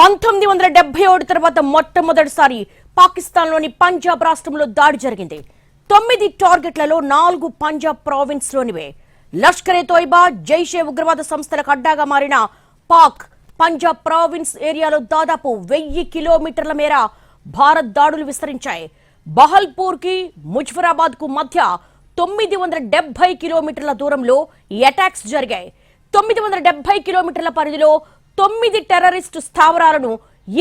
పంతొమ్మిది వందల డెబ్బై ఏడు తర్వాత మొట్టమొదటిసారి పాకిస్తాన్లోని పంజాబ్ రాష్ట్రంలో దాడి జరిగింది. తొమ్మిది టార్గెట్లలో నాలుగు పంజాబ్ ప్రావిన్స్ లోనివే లష్కరే తోయిబా జైషే ఉగ్రవాద సంస్థలకు అడ్డాగా మారిన పాక్ పంజాబ్ ప్రావిన్స్ ఏరియాలో దాదాపు వెయ్యి కిలోమీటర్ల మేర భారత్ దాడులు విస్తరించాయి. బహల్పూర్కి ముజఫరాబాద్కు మధ్య తొమ్మిది వందల డెబ్బై కిలోమీటర్ల దూరంలో ఈ అటాక్స్ జరిగాయి. తొమ్మిది వందల డెబ్బై కిలోమీటర్ల పరిధిలో తొమ్మిది టెర్రరిస్టు స్థావరాలను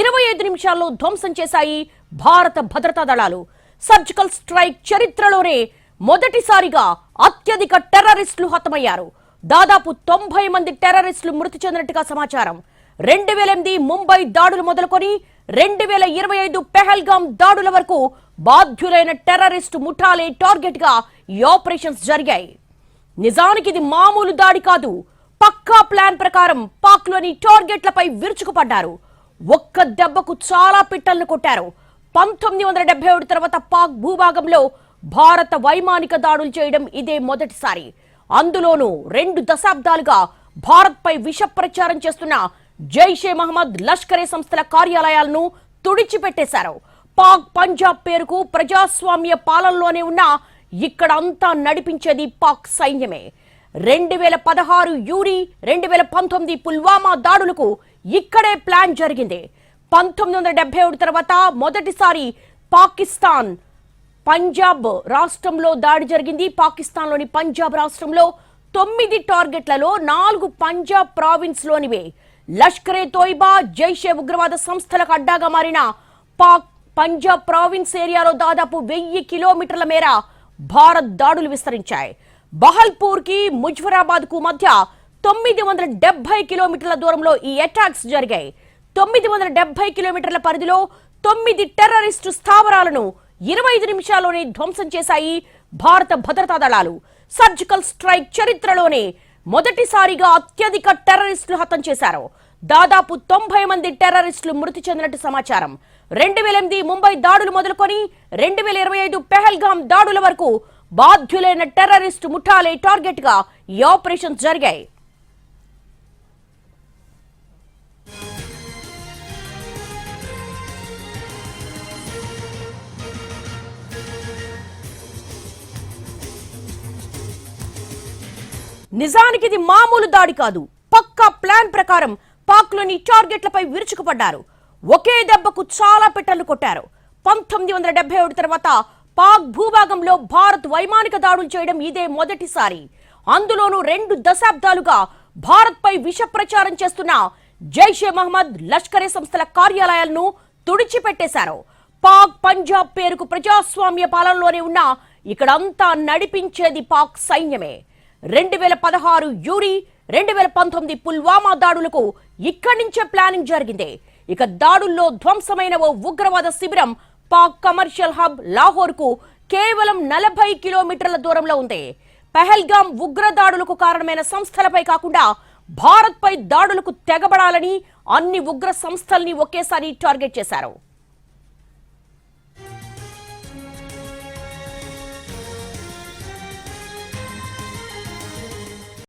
ఇరవై ఐదు నిమిషాల్లో ధ్వంసం చేశాయి భారత భద్రతా దళాలు. సర్జికల్ స్ట్రైక్ చరిత్రలోనే మొదటిసారిగా అత్యధిక టెర్రరిస్టులు హతమయ్యారు. దాదాపు తొంభై మంది టెర్రరిస్టులు మృతి చెందినట్టుగా సమాచారం. రెండు వేల ఎనిమిది ముంబై దాడులు మొదలుకొని రెండు వేల ఇరవై ఐదు పెహల్గాం దాడుల వరకు బాధ్యులైన టెర్రరిస్టు ముఠాలే టార్గెట్గా ఈ ఆపరేషన్స్ జరిగాయి. నిజానికి ఇది మామూలు దాడి కాదు. పక్కా ప్లాన్ ప్రకారం పాక్లోని టార్గెట్లపై విరుచుకుపడ్డారు. ఒక్క దెబ్బకు చాలా పిట్టలను కొట్టారు. పంతొమ్మిది వందల డెబ్బై ఏడు తర్వాత పాక్ భూభాగంలో భారత వైమానిక దాడులు చేయడం ఇదే మొదటిసారి. అందులోనూ రెండు దశాబ్దాలుగా భారత్పై విష ప్రచారం చేస్తున్న జైషే మహమ్మద్ లష్కరే సంస్థల కార్యాలయాలను తుడిచిపెట్టేశారు. పాక్ పంజాబ్ పేరుకు ప్రజాస్వామ్య పాలనలోనే ఉన్న ఇక్కడ అంతా నడిపించేది పాక్ సైన్యమే. రెండు వేల పదహారు యూరి రెండు వేల పంతొమ్మిది పుల్వామా దాడులకు ఇక్కడే ప్లాన్ జరిగింది. పంతొమ్మిది వందల డెబ్బై ఏడు తర్వాత మొదటిసారి పాకిస్తాన్ పంజాబ్ రాష్ట్రంలో దాడి జరిగింది. పాకిస్తాన్లోని పంజాబ్ రాష్ట్రంలో తొమ్మిది టార్గెట్లలో నాలుగు పంజాబ్ ప్రావిన్స్లోనివే. లష్కరే తోయిబా జైషే ఉగ్రవాద సంస్థలకు అడ్డాగా మారిన పాక్ పంజాబ్ ప్రావిన్స్ ఏరియాలో దాదాపు వెయ్యి కిలోమీటర్ల మేర భారత్ దాడులు విస్తరించాయి. బహల్పూర్కి ముజఫరాబాద్కు మధ్య తొమ్మిది వందల డెబ్బై కిలోమీటర్ల దూరంలో ఈ అటాక్స్ జరిగాయి. తొమ్మిది వందల డెబ్బై కిలోమీటర్ల పరిధిలో తొమ్మిది టెర్రరిస్టు స్థావరాలను ఇరవై ఐదు నిమిషాల్లోనే ధ్వంసం చేశాయి భారత భద్రతా దళాలు. సర్జికల్ స్ట్రైక్ చరిత్రలోనే మొదటిసారిగా అత్యధిక టెర్రరిస్టులు హతం చేశారు. దాదాపు తొంభై మంది టెర్రరిస్టులు మృతి చెందినట్టు సమాచారం. రెండు వేల ఎనిమిది ముంబై దాడులు మొదలుకొని రెండు వేల ఇరవై ఐదు పెహల్గాం దాడుల వరకు బాధ్యులైన టెర్రరిస్టు ముఠాలే టార్గెట్గా ఈ ఆపరేషన్ జరిగాయి. నిజానికి ఇది మామూలు దాడి కాదు. పక్కా ప్లాన్ ప్రకారం పాక్లోని టార్గెట్లపై విరుచుకుపడ్డారు. ఒకే దెబ్బకు చాలా పిట్టలు కొట్టారు. పంతొమ్మిది వందల డెబ్బై ఒకటి తర్వాత పాక్ భూభాగంలో భారత్ వైమానిక దాడులు చేయడం ఇదే మొదటిసారి. అందులోనూ రెండు దశాబ్దాలుగా భారత్ పై విష ప్రచారం చేస్తున్న జైషే మహమ్మద్ లష్కరే సంస్థల కార్యాలయాలను తుడిచిపెట్టేశారు. పాక్ పంజాబ్ పేరుకు ప్రజాస్వామ్య పాలనలోనే ఉన్న ఇక్కడంతా నడిపించేది పాక్ సైన్యమే. రెండు వేల పదహారు యూరి రెండు వేల పంతొమ్మిది పుల్వామా దాడులకు ఇక్కడి నుంచే ప్లానింగ్ జరిగింది. ఇక దాడుల్లో ధ్వంసమైన ఓ ఉగ్రవాద శిబిరం పాక్ కమర్షియల్ హబ్ లాహోర్కు కేవలం నలభై కిలోమీటర్ల దూరంలో ఉంది. పెహల్గాం ఉగ్ర దాడులకు కారణమైన సంస్థలపై కాకుండా భారత్ పై దాడులకు తెగబడాలని అన్ని ఉగ్ర సంస్థల్ని ఒకేసారి టార్గెట్ చేశారు.